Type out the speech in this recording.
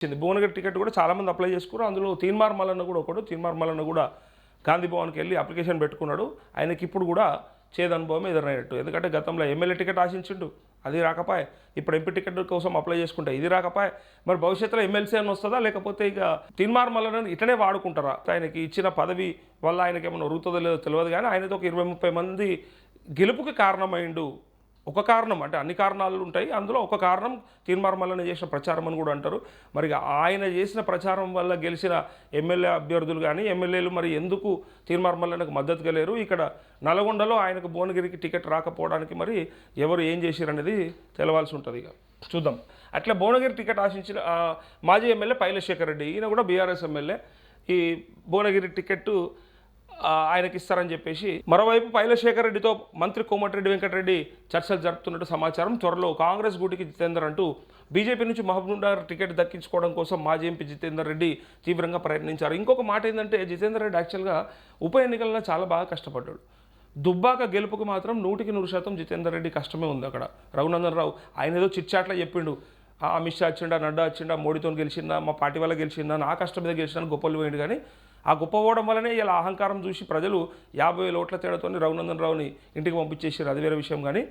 వచ్చింది. భువనగిరి టికెట్ కూడా చాలామంది అప్లై చేసుకున్నారు. అందులో తీన్మార్ మల్లన్న కూడా ఒకడు తీన్మార్ మల్లన్న కూడా గాంధీ భవన్కి వెళ్ళి అప్లికేషన్ పెట్టుకున్నాడు. ఆయనకి ఇప్పుడు కూడా చేదు అనుభవం ఎదురైనట్టు. ఎందుకంటే గతంలో ఎమ్మెల్యే టికెట్ ఆశించిండు. అది రాకపాయ్. ఇప్పుడు ఎంపీ టికెట్ కోసం అప్లై చేసుకుంటే ఇది రాకపాయ్. మరి భవిష్యత్తులో ఎమ్మెల్సీ అని వస్తుందా? లేకపోతే ఇక తిన్మార్ మల్లన్న ఇట్లనే వాడుకుంటారా? ఆయనకి ఇచ్చిన పదవి వల్ల ఆయనకి ఏమైనా ఉరుగుతుందో లేదో తెలియదు కానీ ఆయనతో ఒక ఇరవై ముప్పై మంది గెలుపుకి కారణమైండు ఒక కారణం అంటే అన్ని కారణాలు ఉంటాయి. అందులో ఒక కారణం తీర్మార్మల్లని చేసిన ప్రచారం అని కూడా అంటారు. మరి ఆయన చేసిన ప్రచారం వల్ల గెలిచిన ఎమ్మెల్యే అభ్యర్థులు కానీ ఎమ్మెల్యేలు మరి ఎందుకు తీర్మార్మల్లనికి మద్దతుగా లేరు? ఇక్కడ నల్గొండలో ఆయనకు భువనగిరికి టికెట్ రాకపోవడానికి మరి ఎవరు ఏం చేశారు అనేది తెలవాల్సి ఉంటుంది ఇక. చూద్దాం. అట్లా భువనగిరి టికెట్ ఆశించిన మాజీ ఎమ్మెల్యే పైలశేఖర్ రెడ్డి ఈయన కూడా బీఆర్ఎస్ ఎమ్మెల్యే. ఈ భువనగిరి టికెట్టు ఆయనకి ఇస్తారని చెప్పేసి మరోవైపు పైలశేఖర్ రెడ్డితో మంత్రి కోమటిరెడ్డి వెంకటరెడ్డి చర్చలు జరుపుతున్నట్టు సమాచారం. త్వరలో కాంగ్రెస్ గూటికి జితేందర్ అంటూ బీజేపీ నుంచి మహబూబ్నగర్ టికెట్ దక్కించుకోవడం కోసం మాజీ ఎంపీ జితేందర్ రెడ్డి తీవ్రంగా ప్రయత్నించారు. ఇంకొక మాట ఏంటంటే జితేందర్ రెడ్డి యాక్చువల్గా ఉప ఎన్నికల్లో చాలా బాగా కష్టపడ్డాడు. దుబ్బాక గెలుపుకు మాత్రం నూటికి నూరు శాతం జితేందర్ రెడ్డి కష్టమే ఉంది అక్కడ. రఘునందన్ రావు ఆయన ఏదో చిట్చాట్లా చెప్పిండు. ఆ అమిత్ షా వచ్చిండా నడ్డా వచ్చిండా మోడీతో గెలిచిందా మా పార్టీ వల్ల గెలిచిందా నా కష్టం మీద గెలిచిన గొప్పలు పోయిండు కానీ ఆ గొప్ప పోవడం వల్లనే ఇలా అహంకారం చూసి ప్రజలు యాభై వేల ఓట్ల తేడాతో రఘునందన్ రావుని ఇంటికి పంపించేసారు అది వేరే విషయం కానీ